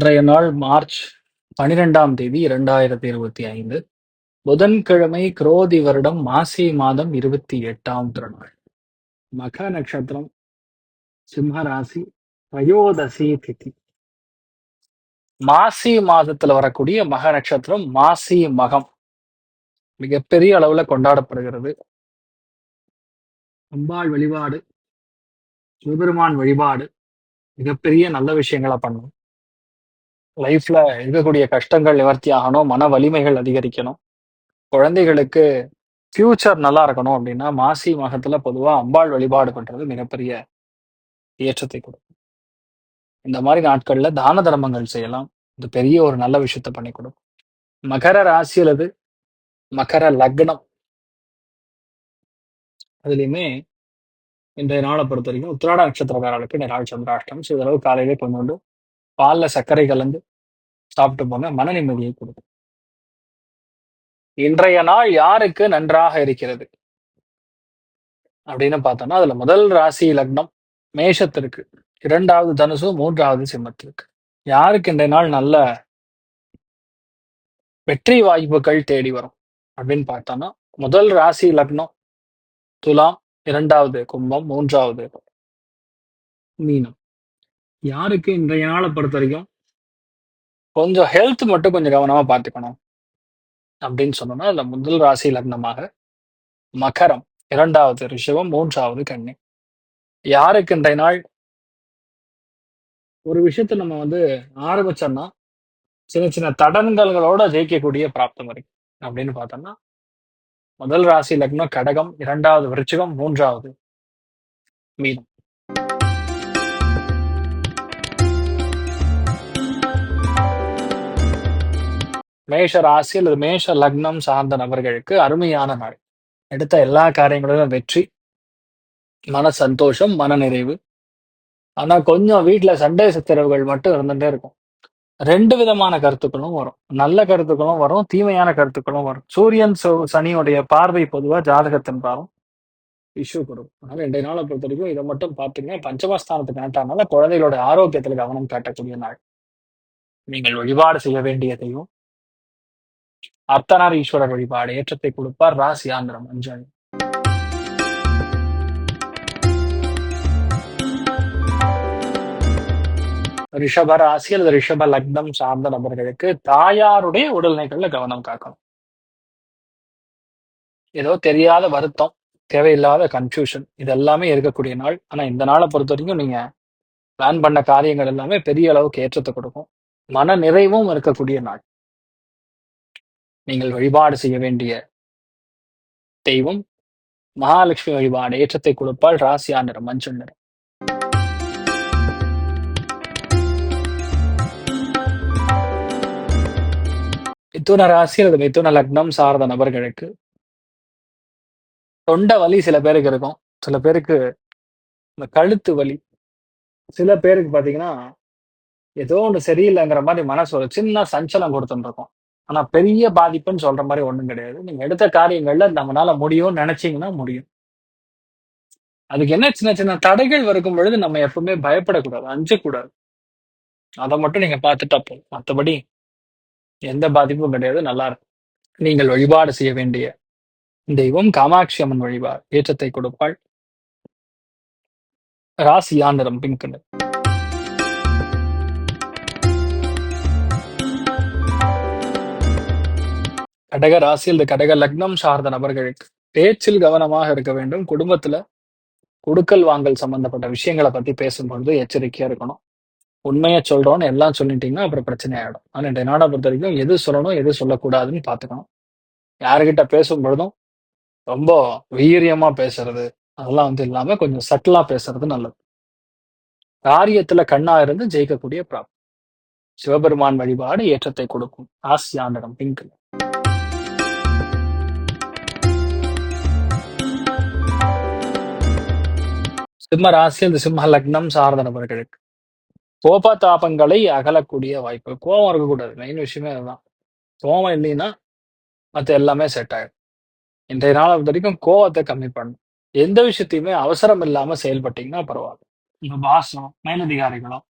இன்றைய நாள் மார்ச் பனிரெண்டாம் தேதி இரண்டாயிரத்தி இருபத்தி ஐந்து. புதன்கிழமை குரோதி வருடம் மாசி மாதம் இருபத்தி எட்டாம் திருநாள். மக நட்சத்திரம் சிம்ம ராசி வயோதசி திதி. மாசி மாதத்துல வரக்கூடிய மக நட்சத்திரம் மாசி மகம். மிகப்பெரிய அளவுல கொண்டாடப்படுகிறது. அம்பாள் வழிபாடு சிவபெருமான் வழிபாடு மிகப்பெரிய நல்ல விஷயங்களா பண்ணும். லைஃப்ல இருக்கக்கூடிய கஷ்டங்கள் நிவர்த்தி ஆகணும் மன வலிமைகள் அதிகரிக்கணும். குழந்தைகளுக்கு ஃபியூச்சர் நல்லா இருக்கணும் அப்படின்னா மாசி மாதத்துல பொதுவா அம்பாள் வழிபாடு பண்றது மிகப்பெரிய ஏற்றத்தை கொடுக்கும். இந்த மாதிரி நாட்கள்ல தான தர்மங்கள் செய்யலாம். இது பெரிய ஒரு நல்ல விஷயத்த பண்ணி கொடுக்கும் மகர ராசி அல்லது மகர லக்னம். அதுலயுமே இன்றைய நாளை பொறுத்த வரைக்கும் உத்திராட நட்சத்திரக்காரர்களுக்கு நாள் சந்திராஷ்டம் சிறிதளவு காலையிலே கொண்டு வந்து பால்ல சர்க்கரை கலந்து சாப்பிட்டு போங்க மன நிம்மதியை கொடுக்கும். இன்றைய நாள் யாருக்கு நன்றாக இருக்கிறது? அப்படின்னு பார்த்தோம்னா அதுல முதல் ராசி லக்னம் மேஷத்திற்கு இரண்டாவது தனுசு மூன்றாவது சிம்மத்திற்கு. யாருக்கு இன்றைய நாள் நல்ல வெற்றி வாய்ப்புகள் தேடி வரும் அப்படின்னு பார்த்தோம்னா முதல் ராசி லக்னம் துலாம் இரண்டாவது கும்பம் மூன்றாவது மீனம். யாருக்கு இன்றைய நாளை பொறுத்த வரைக்கும் கொஞ்சம் ஹெல்த் மட்டும் கொஞ்சம் கவனமா பார்த்துக்கணும். அப்படின்னு சொன்னோம்னா அதுல முதல் ராசி லக்னமாக மகரம் இரண்டாவது ரிஷபம் மூன்றாவது கன்னி. யாருக்கு இன்றைய நாள்? ஒரு விஷயத்த நம்ம வந்து ஆரம்பிச்சோம்னா சின்ன சின்ன தடங்கல்களோட ஜெயிக்கக்கூடிய பிராப்தம் இருக்கு அப்படின்னு பார்த்தோம்னா முதல் ராசி லக்னம் கடகம் இரண்டாவது விருச்சிகம் மூன்றாவது மீனம். மேஷ ராசி அல்லது மேஷ லக்னம் சார்ந்த நபர்களுக்கு அருமையான நாள். எடுத்த எல்லா காரியங்களிலும் வெற்றி மன சந்தோஷம் மன நிறைவு ஆனா கொஞ்சம் வீட்டுல சண்டை சித்திரவுகள் மட்டும் இருந்துட்டே இருக்கும். ரெண்டு விதமான கருத்துக்களும் வரும். நல்ல கருத்துக்களும் வரும் தீமையான கருத்துக்களும் வரும். சூரியன் சோ சனியுடைய பார்வை பொதுவா ஜாதகத்தின் பாரம் இஷ்யூ கொடுக்கும். அதனால ரெண்டு நாளை பொறுத்த வரைக்கும் இதை மட்டும் பார்த்தீங்கன்னா பஞ்சமஸ்தானத்துக்கு கணட்டானால குழந்தைகளோட ஆரோக்கியத்துல கவனம் காட்டக்கூடிய நாள். நீங்கள் வழிபாடு செய்ய வேண்டியதையும் அர்த்தனார் ஈஸ்வரர் வழிபாடு ஏற்றத்தை கொடுப்பார் ராசி ஆந்திரம் அஞ்சலி ரிஷப ராசி அல்லது ரிஷப லக்னம் சார்ந்த நபர்களுக்கு தாயாருடைய உடல்நிலைகள்ல கவனம் காக்கணும். ஏதோ தெரியாத வருத்தம் தேவையில்லாத கன்ஃபியூஷன் இது எல்லாமே இருக்கக்கூடிய நாள். ஆனா இந்த நாளை பொறுத்த வரைக்கும் நீங்க பிளான் பண்ண காரியங்கள் எல்லாமே பெரிய அளவுக்கு ஏற்றத்தை கொடுக்கும். மன நிறைவும் இருக்கக்கூடிய நாள். நீங்கள் வழிபாடு செய்ய வேண்டிய தெய்வம் மகாலட்சுமி வழிபாடு ஏற்றத்தை கொடுப்பால் ராசியா நிறம் மஞ்சள் நிறம். மிதுன ராசி அல்லது மிதுன லக்னம் சார்ந்த நபர்களுக்கு தொண்டை வலி சில பேருக்கு இருக்கும். சில பேருக்கு இந்த கழுத்து வலி சில பேருக்கு பாத்தீங்கன்னா ஏதோ ஒன்று சரியில்லைங்கிற மாதிரி மனசு ஒரு சின்ன சஞ்சலம் கொடுத்துட்டு இருக்கும். ஆனா பெரிய பாதிப்புன்னு சொல்ற மாதிரி ஒண்ணும் கிடையாது. நீங்க எடுத்த காரியங்கள்ல நம்மளால முடியும்னு நினைச்சீங்கன்னா முடியும். அதுக்கு என்ன சின்ன சின்ன தடைகள் இருக்கும் பொழுது நம்ம எப்பவுமே பயப்படக்கூடாது அஞ்சக்கூடாது. அதை மட்டும் நீங்க பார்த்துட்டா போதும். மற்றபடி எந்த பாதிப்பும் கிடையாது நல்லா இருக்கும். நீங்கள் வழிபாடு செய்ய வேண்டிய தெய்வம் காமாட்சி அம்மன் வழிபாடு ஏற்றத்தை கொடுப்பாள். ராசியா நிறம் பிங்க் நிறம் கடக ராசி அல்லது கடக லக்னம் சார்ந்த நபர்களுக்கு பேச்சில் கவனமாக இருக்க வேண்டும். குடும்பத்துல கொடுக்கல் வாங்கல் சம்பந்தப்பட்ட விஷயங்களை பத்தி பேசும்பொழுது எச்சரிக்கையா இருக்கணும். உண்மையை சொல்றோம்னு எல்லாம் சொல்லிட்டீங்கன்னா அப்புறம் பிரச்சனை ஆயிடும். ஆனா இன்றைய நாடை பொறுத்த வரைக்கும் எது சொல்லணும் எது சொல்லக்கூடாதுன்னு பாத்துக்கணும் யாருகிட்ட பேசும் பொழுதும் ரொம்ப வீரியமா பேசுறது அதெல்லாம் வந்து இல்லாம கொஞ்சம் சட்டிலா பேசுறது நல்லது. காரியத்துல கண்ணா இருந்து ஜெயிக்கக்கூடிய பிராப்தம். சிவபெருமான் வழிபாடு ஏற்றத்தை கொடுக்கும். ஆசியானிடம் பிங்க்ல சிம்ம ராசி அந்த சிம்ம லக்னம் சார்ந்த நபர்களுக்கு. கோபதாபங்களை அகலக்கூடிய வாய்ப்பு. கோபம் இருக்கக்கூடாது. மெயின் விஷயமே அதுதான். கோபம் இல்லைன்னா மற்ற எல்லாமே செட் ஆயிடும். இன்றைய நாள் பொறுத்த வரைக்கும் கோவத்தை கம்மி பண்ணணும் எந்த விஷயத்தையுமே அவசரம் இல்லாம செயல்பட்டீங்கன்னா பரவாயில்ல. உங்க பாசம் மேலதிகாரிகளும்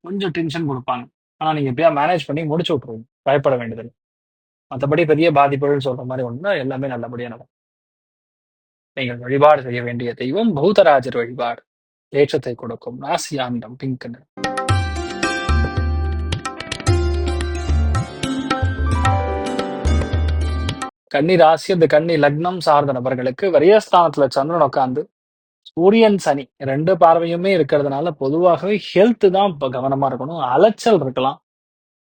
கொஞ்சம் டென்ஷன் கொடுப்பாங்க. ஆனா நீங்க எப்படியா மேனேஜ் பண்ணி முடிச்சு விட்டுருவீங்க. பயப்பட வேண்டியதில்லை. மற்றபடி பெரிய பாதிப்புகள் சொல்ற மாதிரி ஒண்ணு எல்லாமே நல்லபடியா நடக்கும். நீங்கள் வழிபாடு செய்ய வேண்டிய தெய்வம் பௌத்தராஜர் வழிபாடு. ஏற்றத்தை கொடுக்கும் ராசியாண்டம் பிங்க் கன்னி ராசி அந்த கன்னி லக்னம் சார்ந்த நபர்களுக்கு வரியஸ்தானத்துல சந்திரன் உட்காந்து சூரியன் சனி ரெண்டு பார்வையுமே இருக்கிறதுனால பொதுவாகவே ஹெல்த் தான் இப்ப கவனமா இருக்கணும். அலைச்சல் இருக்கலாம்.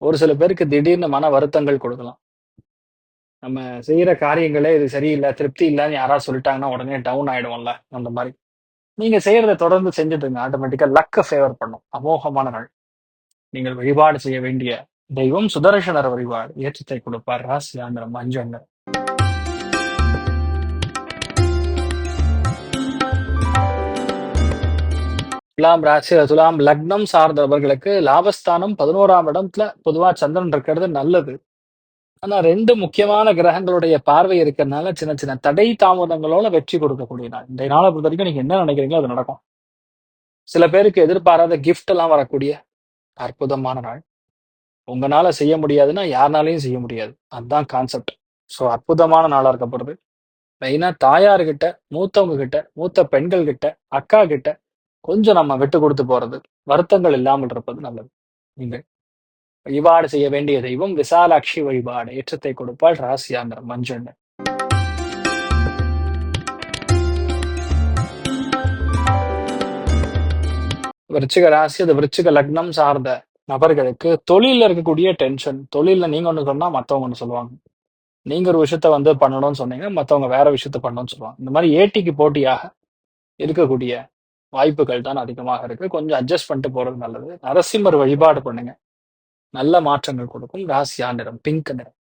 ஒரு சில பேருக்கு திடீர்னு மன வருத்தங்கள் கொடுக்கலாம். நம்ம செய்யற காரியங்களே இது சரியில்லை திருப்தி இல்லைன்னு யாராவது சொல்லிட்டாங்கன்னா உடனே டவுன் ஆயிடுவோம்ல அந்த மாதிரி. நீங்க செய்யறதை தொடர்ந்து செஞ்சுட்டு இருங்க ஆட்டோமேட்டிக்கா லக்க ஃபேவர் பண்ணும். அமோகமான நாள். நீங்கள் வழிபாடு செய்ய வேண்டிய தெய்வம் சுதர்சனர் வழிபாடு. ஏற்றத்தை கொடுப்பார். ராசி ஆந்திரம் அஞ்சு துலாம் ராசி துலாம் லக்னம் சார்ந்தவர்களுக்கு லாபஸ்தானம் பதினோராம் இடத்துல பொதுவா சந்திரன் இருக்கிறது நல்லது. ஆனா ரெண்டு முக்கியமான கிரகங்களுடைய பார்வை இருக்கிறதுனால சின்ன சின்ன தடை தாமதங்களோட வெற்றி கொடுக்கக்கூடிய நாள். இந்த நாளை பொறுத்த வரைக்கும் நீங்க என்ன நினைக்கிறீங்களோ அது நடக்கும். சில பேருக்கு எதிர்பாராத கிஃப்ட் எல்லாம் வரக்கூடிய அற்புதமான நாள். உங்களால செய்ய முடியாதுன்னா யாருனாலையும் செய்ய முடியாது. அதுதான் கான்செப்ட் ஸோ அற்புதமான நாளா இருக்கப்படுது. மெயினா தாயார்கிட்ட மூத்தவங்க கிட்ட மூத்த பெண்கள் கிட்ட அக்கா கிட்ட கொஞ்சம் நம்ம விட்டு கொடுத்து போறது. வருத்தங்கள் இல்லாமல் இருப்பது நல்லது. நீங்கள் வழிபாடு செய்ய வேண்டிய தெய்வம் விசாலாட்சி வழிபாடு ஏற்றத்தை கொடுப்பாள் ராசியாந்திரம் மஞ்சள். விருச்சிக ராசி அது விருச்சிக லக்னம் சார்ந்த நபர்களுக்கு தொழில இருக்கக்கூடிய டென்ஷன் தொழில நீங்க ஒண்ணு சொன்னா மத்தவங்க ஒண்ணு சொல்லுவாங்க. நீங்க ஒரு விஷயத்த வந்து பண்ணணும்னு சொன்னீங்க மத்தவங்க வேற விஷயத்த பண்ணணும்னு சொல்லுவாங்க. இந்த மாதிரி ஏட்டிக்கு போட்டியாக இருக்கக்கூடிய வாய்ப்புகள் தான் அதிகமாக இருக்கு. கொஞ்சம் அட்ஜஸ்ட் பண்ணிட்டு போறது நல்லது. நரசிம்மர் வழிபாடு பண்ணுங்க. நல்ல மாற்றங்கள் கொடுக்கும். ராசியா நிறம் பிங்க் நிறம்.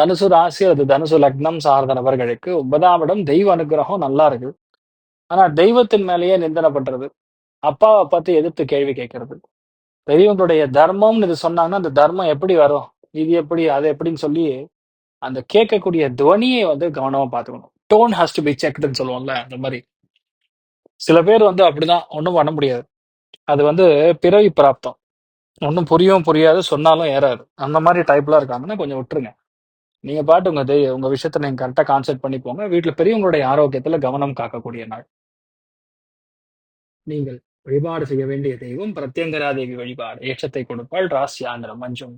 தனுசு ராசி அது தனுசு லக்னம் சார்ந்த நபர்களுக்கு ஒன்பதாம் இடம் தெய்வ அனுகிரகம் நல்லா இருக்கு. ஆனா தெய்வத்தின் மேலேயே நிந்தனை பண்றது அப்பாவை பார்த்து எதிர்த்து கேள்வி கேட்கறது. பெரியவங்களுடைய தர்மம்னு இது சொன்னாங்கன்னா அந்த தர்மம் எப்படி வரும்? இது எப்படி அது எப்படின்னு சொல்லி அந்த கேட்கக்கூடிய துவனியை வந்து கவனமா பார்த்துக்கணும். டோன் ஹாஸ் டு பி செக்டுன்னு சொல்லுவோம்ல அந்த மாதிரி. சில பேர் வந்து அப்படிதான் ஒன்றும் பண்ண முடியாது. அது வந்து பிறவி பிராப்தம். ஒன்றும் புரியவும் புரியாது சொன்னாலும் ஏறாது. அந்த மாதிரி டைப்லாம் இருக்காங்கன்னா கொஞ்சம் விட்டுருங்க. நீங்க பாட்டு உங்க தெய்வ உங்க விஷயத்த நீங்க கரெக்டா கான்சென்ட் பண்ணி போங்க வீட்டுல பெரியவங்களுடைய ஆரோக்கியத்துல கவனம் காக்கக்கூடிய நாள். நீங்கள் வழிபாடு செய்ய வேண்டிய தெய்வம் பிரத்யங்கராதேவி வழிபாடு. ஏற்றத்தை கொடுப்பாள் ராசியாந்திரம் மஞ்சும்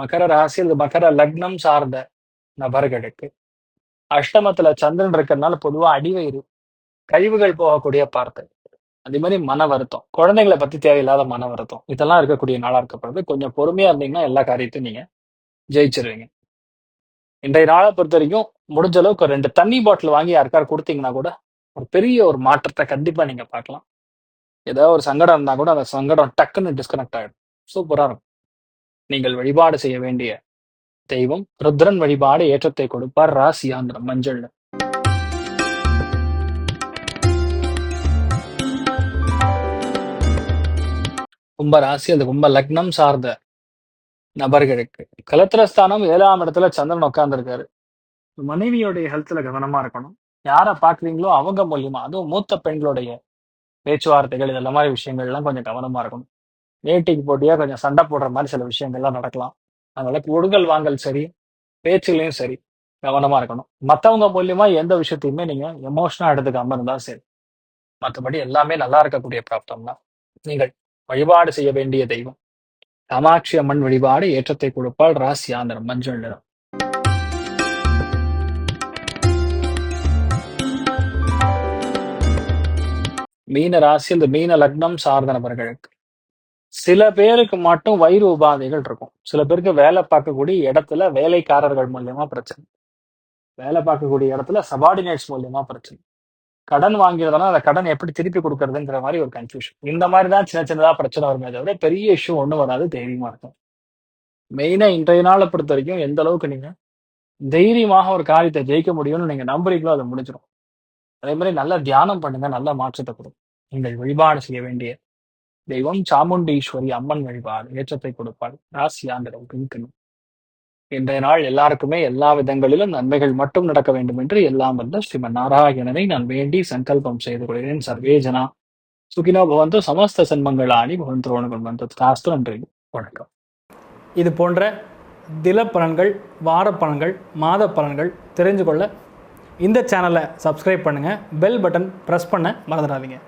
மகர ராசி அல்லது மகர லக்னம் சார்ந்த நபர்களுக்கு அஷ்டமத்துல சந்திரன் இருக்கிறதுனால பொதுவா அடிவயிறு கழிவுகள் போகக்கூடிய பார்த்தை அதே மாதிரி மன வருத்தம் குழந்தைங்களை பத்தி தேவையில்லாத மன வருத்தம் இதெல்லாம் இருக்கக்கூடிய நாளா இருக்கப்படுறது. கொஞ்சம் பொறுமையா இருந்தீங்கன்னா எல்லா காரியத்தையும் நீங்க ஜெயிச்சிருவீங்க. இன்றைய நாளை பொறுத்த வரைக்கும் முடிஞ்ச அளவுக்கு ஒரு ரெண்டு தண்ணி பாட்டில் வாங்கி யாருக்காரு கொடுத்தீங்கன்னா கூட ஒரு பெரிய ஒரு மாற்றத்தை கண்டிப்பா நீங்க பார்க்கலாம். ஏதாவது ஒரு சங்கடம் இருந்தா கூட அந்த சங்கடம் டக்குன்னு டிஸ்கனெக்ட் ஆகிடும் சூப்பரா இருக்கும். நீங்கள் வழிபாடு செய்ய வேண்டிய தெய்வம் ருத்ரன் வழிபாடு ஏற்றத்தை கொடுப்பார். ராசியாந்திரம் மஞ்சள். கும்ப ராசி அது கும்ப லக்னம் சார்ந்த நபர்களுக்கு. கலத்திரஸ்தானம் ஏழாம் இடத்துல சந்திரன் உட்கார்ந்துருக்காரு மனைவியோடைய ஹெல்த்ல கவனமா இருக்கணும். யாரை பாக்குறீங்களோ அவங்க மூலியமா அதுவும் மூத்த பெண்களுடைய பேச்சுவார்த்தைகள் இதெல்லாம் மாதிரி விஷயங்கள் எல்லாம் கொஞ்சம் கவனமா இருக்கணும். நேட்டிக்கு போட்டியா கொஞ்சம் சண்டை போடுற மாதிரி சில விஷயங்கள்லாம் நடக்கலாம். அதனால கொடுங்கல் வாங்கல் சரி பேச்சுலையும் சரி கவனமா இருக்கணும். மத்தவங்க மூலியமா எந்த விஷயத்தையுமே நீங்க எமோஷனா எடுத்துக்காம இருந்தா சரி மற்றபடி எல்லாமே நல்லா இருக்கக்கூடிய பிராப்தம் தான். நீங்கள் வழிபாடு செய்ய வேண்டிய தெய்வம். காமாட்சி அம்மன் வழிபாடு ஏற்றத்தை கொடுப்பால் ராசி ஆந்திரம் மஞ்சள் நிறம். மீன ராசி இந்த மீன லக்னம் சார்ந்த நபர்களுக்கு சில பேருக்கு மட்டும் வயிறு உபாதைகள் இருக்கும். சில பேருக்கு வேலை பார்க்கக்கூடிய இடத்துல வேலைக்காரர்கள் மூலியமா பிரச்சனை. வேலை பார்க்கக்கூடிய இடத்துல சபார்டினேட்ஸ் மூலியமா பிரச்சனை. கடன் வாங்கிறதுனா அந்த கடன் எப்படி திருப்பி கொடுக்கறதுங்கிற மாதிரி ஒரு கன்ஃபியூஷன் இந்த மாதிரி தான் சின்ன சின்னதா பிரச்சனை வருமே தவிர பெரிய இஷ்யூ ஒன்றும் வராது தைரியமா இருக்கும். மெயினா இன்றைய நாளை பொறுத்த வரைக்கும் எந்த அளவுக்கு நீங்க தைரியமாக ஒரு காரியத்தை ஜெயிக்க முடியும்னு நீங்க நம்புறீங்களோ அதை முடிஞ்சிடும் அதே மாதிரி நல்ல தியானம் பண்ணுங்க நல்ல மாற்றத்தை கொடுக்கும் நீங்கள் வழிபாடு செய்ய வேண்டிய தெய்வம் சாமுண்டீஸ்வரி அம்மன் வழிபாடு ஏற்றத்தை கொடுப்பாள். ராசி ஆண்டரம் பின்கணும். இன்றைய நாள் எல்லாருக்குமே எல்லா விதங்களிலும் நன்மைகள் மட்டும் நடக்க வேண்டும் என்று எல்லாம் வந்த ஸ்ரீமன் நாராயணனை நான் வேண்டி சங்கல்பம் செய்து கொள்கிறேன். சர்வேஜனா சுகினோ பவந்து சமஸ்த சன்மங்களாணி பவந்தோணுகள் வந்து. சாஸ்திரம் நன்றி. வணக்கம். இது போன்ற தில பலன்கள் வார பலன்கள் மாத பலன்கள் தெரிஞ்சு கொள்ள இந்த சேனலை சப்ஸ்கிரைப் பண்ணுங்கள் பெல் பட்டன் ப்ரெஸ் பண்ண மறந்துடாதீங்க.